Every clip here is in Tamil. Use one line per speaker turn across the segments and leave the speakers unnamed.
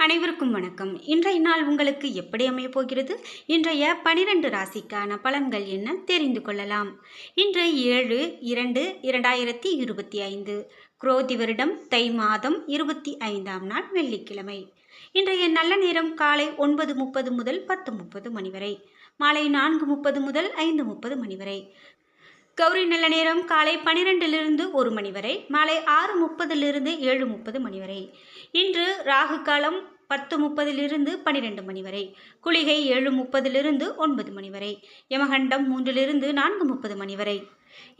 அனைவருக்கும் வணக்கம். இன்றைய நாள் உங்களுக்கு எப்படி அமையப் போகிறது? இன்றைய பனிரெண்டு ராசிக்கான பலன்கள் என்ன? தெரிந்து கொள்ளலாம். இன்று ஏழு இரண்டு இரண்டாயிரத்தி இருபத்தி ஐந்து. குரோதி வருடம் தை மாதம் இருபத்தி ஐந்தாம் நாள் வெள்ளிக்கிழமை. இன்றைய நல்ல நேரம் காலை ஒன்பது முப்பது முதல் பத்து முப்பது மணி வரை. மாலை நான்கு முப்பது முதல் ஐந்து முப்பது மணி வரை. கௌரி நல்ல நேரம் காலை பனிரெண்டிலிருந்து ஒரு மணி வரை. மாலை ஆறு முப்பதிலிருந்து ஏழு முப்பது மணி வரை. இன்று ராகு காலம் பத்து முப்பதிலிருந்து பனிரெண்டு மணி வரை குளிகை ஏழு முப்பதிலிருந்து ஒன்பது மணி வரை யமகண்டம் மூன்றிலிருந்து நான்கு முப்பது மணி வரை.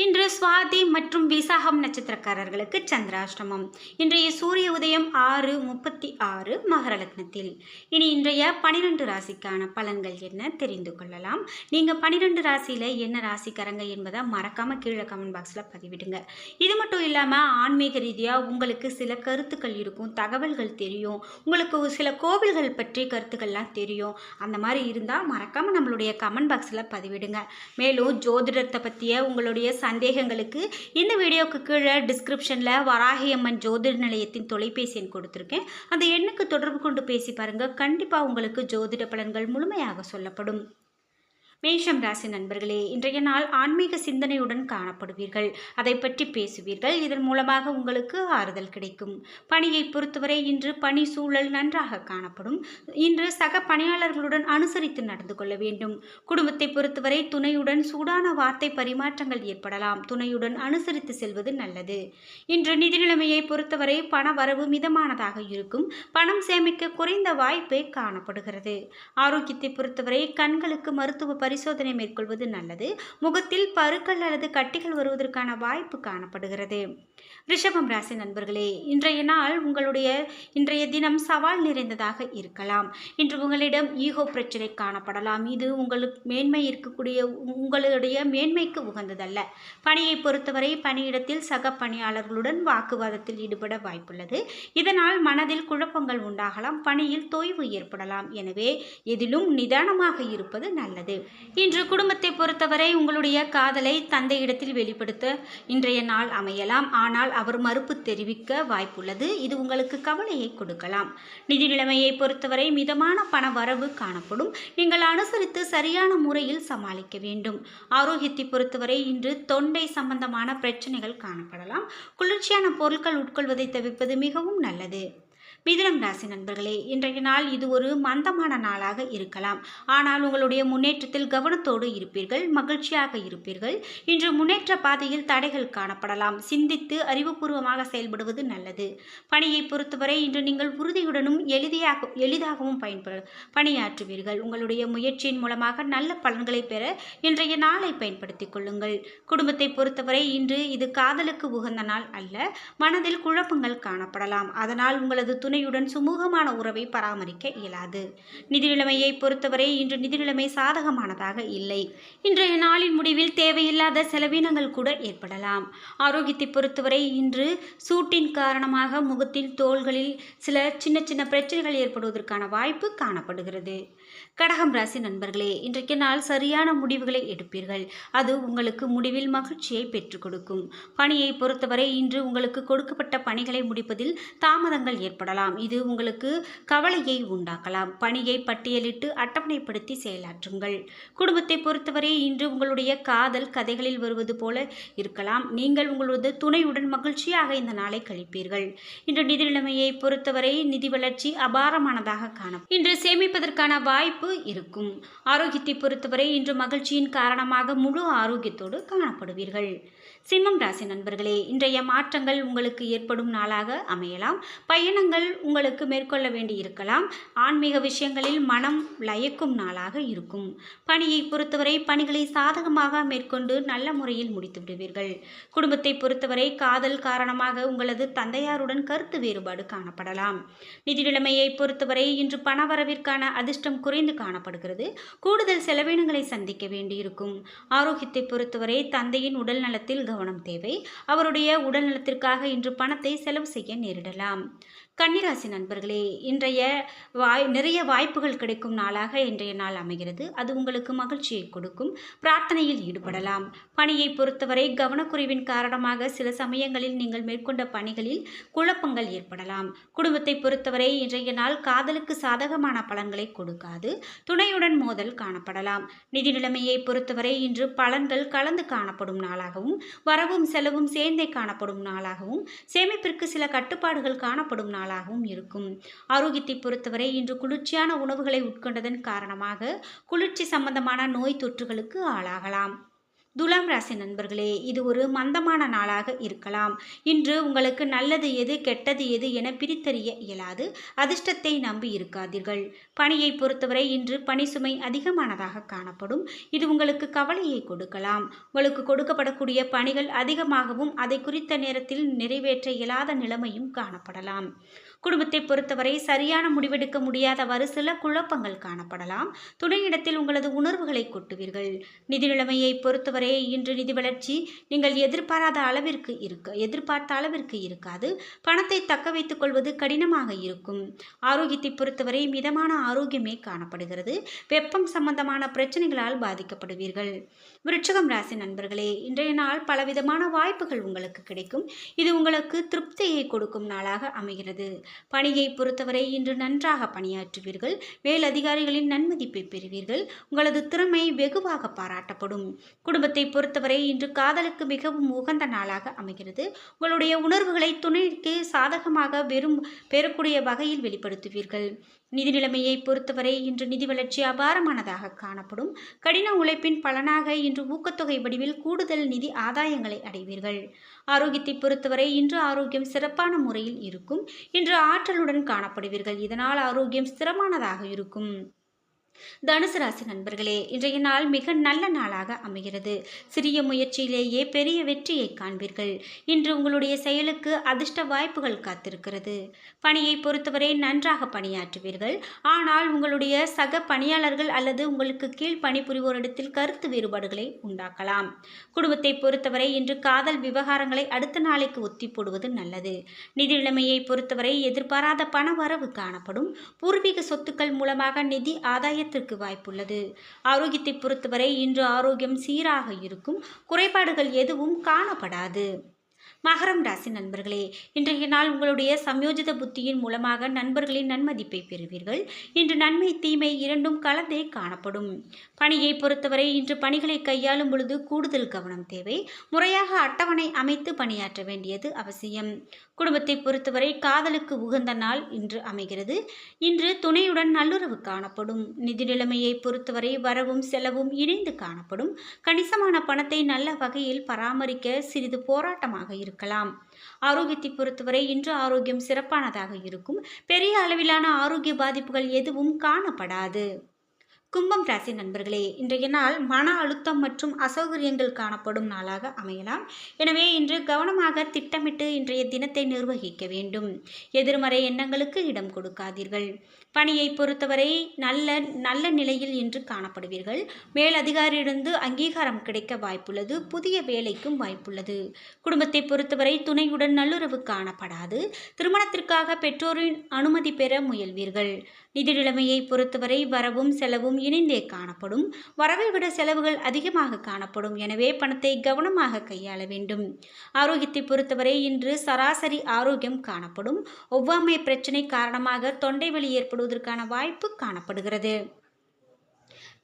இன்று சுவாதி மற்றும் விசாகம் நட்சத்திரக்காரர்களுக்கு சந்திராஷ்டமம். இன்றைய சூரிய உதயம் ஆறு முப்பத்தி ஆறு மகர லக்னத்தில். இனி இன்றைய பனிரெண்டு ராசிக்கான பலன்கள் என்ன தெரிந்து கொள்ளலாம். நீங்கள் பனிரெண்டு ராசியில் என்ன ராசிக்காரங்க என்பதை மறக்காமல் கீழே கமெண்ட் பாக்ஸில் பதிவிடுங்க. இது மட்டும் இல்லாமல் ஆன்மீக ரீதியாக உங்களுக்கு சில கருத்துக்கள் இருக்கும் தகவல்கள் தெரியும் உங்களுக்கு சில கோவில்கள் பற்றி கருத்துக்கள்லாம் தெரியும். அந்த மாதிரி இருந்தால் மறக்காமல் நம்மளுடைய கமெண்ட் பாக்ஸில் பதிவிடுங்க. மேலும் ஜோதிடத்தை பற்றிய உங்களுடைய சந்தேகங்களுக்கு இந்த வீடியோவுக்கு கீழே டிஸ்கிரிப்ஷனில் வராகியம்மன் ஜோதிட நிலையத்தின் தொலைபேசி எண் கொடுத்துருக்கேன். அந்த எண்ணுக்கு தொடர்பு கொண்டு பேசி பாருங்கள் கண்டிப்பாக உங்களுக்கு ஜோதிட பலன்கள் முழுமையாக சொல்லப்படும். மேஷம் ராசி நண்பர்களே இன்றைய நாள் ஆன்மீக சிந்தனையுடன் காணப்படுவீர்கள். அதை பற்றி பேசுவீர்கள். இதன் மூலமாக உங்களுக்கு ஆறுதல் கிடைக்கும். பணியை பொறுத்தவரை இன்று பணி சூழல் நன்றாக காணப்படும். இன்று சக பணியாளர்களுடன் அனுசரித்து நடந்து கொள்ள வேண்டும். குடும்பத்தை பொறுத்தவரை துணையுடன் சூடான வார்த்தை பரிமாற்றங்கள் ஏற்படலாம். துணையுடன் அனுசரித்து செல்வது நல்லது. இன்று நிதி நிலைமையை பொறுத்தவரை பண வரவு மிதமானதாக இருக்கும். பணம் சேமிக்க குறைந்த வாய்ப்பே காணப்படுகிறது. ஆரோக்கியத்தை பொறுத்தவரை கண்களுக்கு மருத்துவ பரிசோதனை மேற்கொள்வது நல்லது. முகத்தில் பருக்கள் அல்லது கட்டிகள் வருவதற்கான வாய்ப்பு காணப்படுகிறது. ரிஷபம் ராசி நண்பர்களே இன்றைய நாள் உங்களுடைய இன்றைய தினம் சவால் நிறைந்ததாக இருக்கலாம். இன்று உங்களிடம் ஈகோ பிரச்சனை காணப்படலாம். இது உங்களுக்கு மேன்மை இருக்கக்கூடிய உங்களுடைய மேன்மைக்கு உகந்ததல்ல. பணியை பொறுத்தவரை பணியிடத்தில் சக பணியாளர்களுடன் வாக்குவாதத்தில் ஈடுபட வாய்ப்புள்ளது. இதனால் மனதில் குழப்பங்கள் உண்டாகலாம். பணியில் தொய்வு ஏற்படலாம். எனவே எதிலும் நிதானமாக இருப்பது நல்லது. இன்று குடும்பத்தை பொறுத்தவரை உங்களுடைய காதலை தந்தையிடத்தில் வெளிப்படுத்த இன்றைய நாள் அமையலாம். ஆனால் அவர் மறுப்பு தெரிவிக்க வாய்ப்புள்ளது. இது உங்களுக்கு கவலையை கொடுக்கலாம். நிதி நிலைமையை பொறுத்தவரை மிதமான பண வரவு காணப்படும். நீங்கள் அனுசரித்து சரியான முறையில் சமாளிக்க வேண்டும். ஆரோக்கியத்தை பொறுத்தவரை இன்று தொண்டை சம்பந்தமான பிரச்சனைகள் காணப்படலாம். குளிர்ச்சியான பொருட்கள் உட்கொள்வதை தவிர்ப்பது மிகவும் நல்லது. மிதுனம் ராசி நண்பர்களே இன்றைய நாள் இது ஒரு மந்தமான நாளாக இருக்கலாம். ஆனால் உங்களுடைய முன்னேற்றத்தில் கவனத்தோடு இருப்பீர்கள் மகிழ்ச்சியாக இருப்பீர்கள். இன்று முன்னேற்ற பாதையில் தடைகள் காணப்படலாம். சிந்தித்து அறிவுபூர்வமாக செயல்படுவது நல்லது. பணியை பொறுத்தவரை இன்று நீங்கள் உறுதியுடனும் எளிதாக எளிதாகவும் பயன்படு பணியாற்றுவீர்கள். உங்களுடைய முயற்சியின் மூலமாக நல்ல பலன்களை பெற இன்றைய நாளை பயன்படுத்திக் கொள்ளுங்கள். குடும்பத்தை பொறுத்தவரை இன்று இது காதலுக்கு உகந்த நாள் அல்ல மனதில் குழப்பங்கள் காணப்படலாம். அதனால் உங்களது துணை துணையுடன் சுமூகமான உறவை பராமரிக்க இயலாது. நிதி நிலைமையை பொறுத்தவரை இன்று நிதி நிலைமை சாதகமானதாக இல்லை. இன்றைய நாளின் முடிவில் தேவையில்லாத செலவினங்கள் கூட ஏற்படலாம். ஆரோக்கியத்தை பொறுத்தவரை இன்று சூட்டின் காரணமாக முகத்தில் தோள்களில் சில சின்ன சின்ன பிரச்சனைகள் ஏற்படுவதற்கான வாய்ப்பு காணப்படுகிறது. கடகம் ராசி நண்பர்களே இன்றைக்கு நாள் சரியான முடிவுகளை எடுப்பீர்கள். அது உங்களுக்கு முடிவில் மகிழ்ச்சியை பெற்றுக் கொடுக்கும். பணியை பொறுத்தவரை இன்று உங்களுக்கு கொடுக்கப்பட்ட பணிகளை முடிப்பதில் தாமதங்கள் ஏற்படலாம். இது உங்களுக்கு கவலையை உண்டாக்கலாம். பணியை பட்டியலிட்டு அட்டவணைப்படுத்தி செயலாற்றுங்கள். குடும்பத்தை பொறுத்தவரை இன்று உங்களுடைய காதல் கதைகளில் வருவது போல இருக்கலாம். நீங்கள் உங்களது துணையுடன் மகிழ்ச்சியாக இந்த நாளை கழிப்பீர்கள். இன்று நிதி நிலைமையை பொறுத்தவரை நிதி வளர்ச்சி அபாரமானதாக காணும் இன்று சேமிப்பதற்கான வாய்ப்பு இருக்கும். ஆரோக்கியத்தை பொறுத்தவரை இன்று மகிழ்ச்சியின் காரணமாக முழு ஆரோக்கியத்தோடு காணப்படுவீர்கள். சிம்மம் ராசி நண்பர்களே இன்றைய மாற்றங்கள் உங்களுக்கு ஏற்படும் நாளாக அமையலாம். பயணங்கள் உங்களுக்கு மேற்கொள்ள வேண்டி இருக்கலாம். ஆன்மீக விஷயங்களில் மனம் லயக்கும் நாளாக இருக்கும். பணியை பொறுத்தவரை பணிகளை சாதகமாக மேற்கொண்டு நல்ல முறையில் முடித்து விடுவீர்கள். குடும்பத்தை பொறுத்தவரை காதல் காரணமாக உங்களது தந்தையாருடன் கருத்து வேறுபாடு காணப்படலாம். நிதி நிலைமையை பொறுத்தவரை இன்று பணவரவிற்கான அதிர்ஷ்டம் குறைந்து காணப்படுகிறது. கூடுதல் செலவினங்களை சந்திக்க வேண்டியிருக்கும். ஆரோக்கியத்தை பொறுத்தவரை தந்தையின் உடல் நலத்தில் கவனம் தேவை. அவருடைய உடல்நலத்திற்காக இன்று பணத்தை செலவு செய்ய நேரிடலாம். கன்னிராசி நண்பர்களே இன்றைய வாய் நிறைய வாய்ப்புகள் கிடைக்கும் நாளாக இன்றைய நாள் அமைகிறது. அது உங்களுக்கு மகிழ்ச்சியை கொடுக்கும். பிரார்த்தனையில் ஈடுபடலாம். பணியை பொறுத்தவரை கவனக்குறைவின் காரணமாக சில சமயங்களில் நீங்கள் மேற்கொண்ட பணிகளில் குழப்பங்கள் ஏற்படலாம். குடும்பத்தை பொறுத்தவரை இன்றைய நாள் காதலுக்கு சாதகமான பலன்களை கொடுக்காது. துணையுடன் மோதல் காணப்படலாம். நிதி நிலைமையை பொறுத்தவரை இன்று பலன்கள் கலந்து காணப்படும் நாளாகவும் வரவும் செலவும் சேர்ந்தே காணப்படும் நாளாகவும் சேமிப்பிற்கு சில கட்டுப்பாடுகள் காணப்படும் நாள் நாளாகவும் இருக்கும். ஆரோக்கியத்தை பொறுத்தவரை இன்று குளிர்ச்சியான உணவுகளை உட்கொண்டதன் காரணமாக குளிர்ச்சி சம்பந்தமான நோய் தொற்றுகளுக்கு ஆளாகலாம். துலாம் ராசி நண்பர்களே இது ஒரு மந்தமான நாளாக இருக்கலாம். இன்று உங்களுக்கு நல்லது எது கெட்டது எது என பிரித்தறிய இயலாது. அதிர்ஷ்டத்தை நம்பி இருக்காதீர்கள். பணியை பொறுத்தவரை இன்று பணி சுமை அதிகமானதாக காணப்படும். இது உங்களுக்கு கவலையை கொடுக்கலாம். உங்களுக்கு கொடுக்கப்படக்கூடிய பணிகள் அதிகமாகவும் அதை குறித்த நேரத்தில் நிறைவேற்ற இயலாத நிலைமையும் காணப்படலாம். குடும்பத்தை பொறுத்தவரை சரியான முடிவெடுக்க முடியாதவாறு சில குழப்பங்கள் காணப்படலாம். துணையிடத்தில் உங்களது உணர்வுகளை கொட்டுவீர்கள். நிதி நிலைமையை பொறுத்தவரை இன்று நிதி வளர்ச்சி நீங்கள் எதிர்பாராத அளவிற்கு இருக்க எதிர்பார்த்த அளவிற்கு இருக்காது. பணத்தை தக்க வைத்துக் கொள்வது கடினமாக இருக்கும். ஆரோக்கியத்தை பொறுத்தவரை மிதமான ஆரோக்கியமே காணப்படுகிறது. வெப்பம் சம்பந்தமான பிரச்சனைகளால் பாதிக்கப்படுவீர்கள். விருட்சகம் ராசி நண்பர்களே இன்றைய நாள் பலவிதமான வாய்ப்புகள் உங்களுக்கு கிடைக்கும். இது உங்களுக்கு திருப்தியை கொடுக்கும் நாளாக அமைகிறது. பணியை பொறுத்தவரை இன்று நன்றாக பணியாற்றுவீர்கள். மேலதிகாரிகளின் நன்மதிப்பை பெறுவீர்கள். உங்களது திறமை வெகுவாக பாராட்டப்படும். குடும்பத்தை பொறுத்தவரை இன்று காதலுக்கு மிகவும் உகந்த நாளாக அமைகிறது. உங்களுடைய உணர்வுகளை துணைக்கு சாதகமாக வெறும் பெறக்கூடிய வகையில் வெளிப்படுத்துவீர்கள். நிதி நிலைமையை பொறுத்தவரை இன்று நிதி வளர்ச்சி அபாரமானதாக காணப்படும். கடின உழைப்பின் பலனாக இன்று ஊக்கத்தொகை வடிவில் கூடுதல் நிதி ஆதாயங்களை அடைவீர்கள். ஆரோக்கியத்தை பொறுத்தவரை இன்று ஆரோக்கியம் சிறப்பான முறையில் இருக்கும். இன்று ஆற்றலுடன் காணப்படுவீர்கள். இதனால் ஆரோக்கியம் ஸ்திரமானதாக இருக்கும். தனுசு ராசி நண்பர்களே இன்றைய நாள் மிக நல்ல நாளாக அமைகிறது. சிறிய முயற்சியிலேயே பெரிய வெற்றியை காண்பீர்கள். இன்று உங்களுடைய செயலுக்கு அதிர்ஷ்ட வாய்ப்புகள் காத்திருக்கிறது. பணியை பொறுத்தவரை நன்றாக பணியாற்றுவீர்கள். ஆனால் உங்களுடைய சக பணியாளர்கள் அல்லது உங்களுக்கு கீழ் பணிபுரிவோரிடத்தில் கருத்து வேறுபாடுகளை உண்டாக்கலாம். குடும்பத்தை பொறுத்தவரை இன்று காதல் விவகாரங்களை அடுத்த நாளைக்கு ஒத்தி போடுவது நல்லது. நிதி நிலைமையை பொறுத்தவரை எதிர்பாராத பண வரவு காணப்படும். பூர்வீக சொத்துக்கள் மூலமாக நிதி ஆதாயத்தை பயத்திற்கு வாய்ப்புள்ளது. ஆரோக்கியத்தை பொறுத்தவரை இன்று ஆரோக்கியம் சீராக இருக்கும். குறைபாடுகள் எதுவும் காணப்படாது. மகரம் ராசி நண்பர்களே இன்றைய நாள் உங்களுடைய சம்யோஜித புத்தியின் மூலமாக நண்பர்களின் நன்மதிப்பை பெறுவீர்கள். இன்று நன்மை தீமை இரண்டும் கலந்தே காணப்படும். பணியை பொறுத்தவரை இன்று பணிகளை கையாளும் பொழுது கூடுதல் கவனம் தேவை. முறையாக அட்டவணை அமைத்து பணியாற்ற வேண்டியது அவசியம். குடும்பத்தை பொறுத்தவரை காதலுக்கு உகந்த நாள் இன்று அமைகிறது. இன்று துணையுடன் நல்லுறவு காணப்படும். நிதி நிலைமையை பொறுத்தவரை வரவும் செலவும் இணைந்து காணப்படும். கணிசமான பணத்தை நல்ல வகையில் பராமரிக்க சிறிது போராட்டமாக இருக்கலாம். ஆரோக்கியத்தை பொறுத்தவரை இன்று ஆரோக்கியம் சிறப்பானதாக இருக்கும். பெரிய அளவிலான ஆரோக்கிய பாதிப்புகள் எதுவும் காணப்படாது. கும்பம் ராசி நண்பர்களே இன்றைய நாள் மன அழுத்தம் மற்றும் அசௌகரியங்கள் காணப்படும் நாளாக அமையலாம். எனவே இன்று கவனமாக திட்டமிட்டு இன்றைய தினத்தை நிர்வகிக்க வேண்டும். எதிர்மறை எண்ணங்களுக்கு இடம் கொடுக்காதீர்கள். பணியை பொறுத்தவரை நல்ல நல்ல நிலையில் இன்று காணப்படுவீர்கள். மேலதிகாரியிடந்து அங்கீகாரம் கிடைக்க வாய்ப்புள்ளது. புதிய வேலைக்கும் வாய்ப்புள்ளது. குடும்பத்தை பொறுத்தவரை துணையுடன் நல்லுறவு காணப்படாது. திருமணத்திற்காக பெற்றோரின் அனுமதி பெற முயல்வீர்கள். நிதி நிலைமையை பொறுத்தவரை வரவும் செலவும் இணைந்தே காணப்படும். வரவை விட செலவுகள் அதிகமாக காணப்படும். எனவே பணத்தை கவனமாக கையாள வேண்டும். ஆரோக்கியத்தை பொறுத்தவரை இன்று சராசரி ஆரோக்கியம் காணப்படும். ஒவ்வாமை பிரச்சனை காரணமாக தொண்டை வலி ஏற்படுவதற்கான வாய்ப்பு காணப்படுகிறது.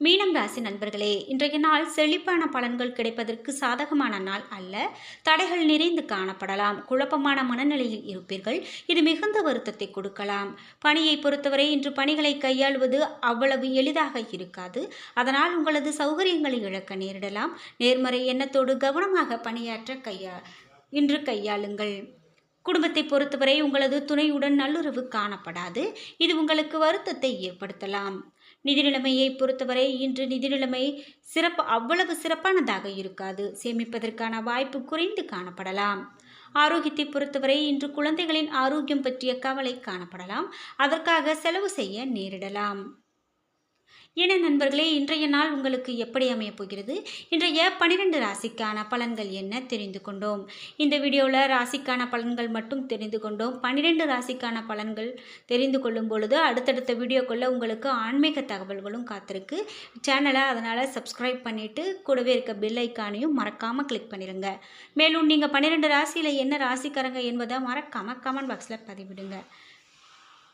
மீனம் ராசி நண்பர்களே இன்றைய நாள் செழிப்பான பலன்கள் கிடைப்பதற்கு சாதகமான நாள் அல்ல. தடைகள் நிறைந்து காணப்படலாம். குழப்பமான மனநிலையில் இருப்பீர்கள். இது மிகுந்த வருத்தத்தை கொடுக்கலாம். பணியை பொறுத்தவரை இன்று பணிகளை கையாள்வது அவ்வளவு எளிதாக இருக்காது. அதனால் உங்களது சௌகரியங்களை இழக்க நேரிடலாம். நேர்மறை எண்ணத்தோடு கவனமாக பணியாற்ற கையா இன்று கையாளுங்கள். குடும்பத்தை பொறுத்தவரை உங்களது துணையுடன் நல்லுறவு காணப்படாது. இது உங்களுக்கு வருத்தத்தை ஏற்படுத்தலாம். நிதி நிலைமையை பொறுத்தவரை இன்று நிதி நிலைமை சிறப்பு அவ்வளவு சிறப்பானதாக இருக்காது. சேமிப்பதற்கான வாய்ப்பு குறைந்து காணப்படலாம். ஆரோக்கியத்தை பொறுத்தவரை இன்று குழந்தைகளின் ஆரோக்கியம் பற்றிய கவலை காணப்படலாம். அதற்காக செலவு செய்ய நேரிடலாம். என நண்பர்களே இன்றைய நாள் உங்களுக்கு எப்படி அமையப் போகிறது? இன்றைய பனிரெண்டு ராசிக்கான பலன்கள் என்ன தெரிந்து கொண்டோம். இந்த வீடியோவில் ராசிக்கான பலன்கள் மட்டும் தெரிந்து கொண்டோம். பன்னிரெண்டு ராசிக்கான பலன்கள் தெரிந்து கொள்ளும் பொழுது அடுத்தடுத்த வீடியோக்குள்ளே உங்களுக்கு ஆன்மீக தகவல்களும் காத்திருக்கு. சேனலை அதனால் சப்ஸ்கிரைப் பண்ணிவிட்டு கூடவே இருக்க பெல் ஐக்கானையும் மறக்காமல் கிளிக் பண்ணிடுங்க மேலும் நீங்கள் பன்னிரெண்டு ராசியில் என்ன ராசிக்காரங்க என்பதை மறக்காமல் கமெண்ட் பாக்ஸில் பதிவிடுங்க.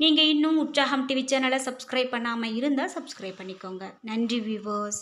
நீங்கள் இன்னும் உற்சாகம் டிவி சேனலை சப்ஸ்கிரைப் பண்ணாமல் இருந்தால் சப்ஸ்கிரைப் பண்ணிக்கோங்க. நன்றி வியூவர்ஸ்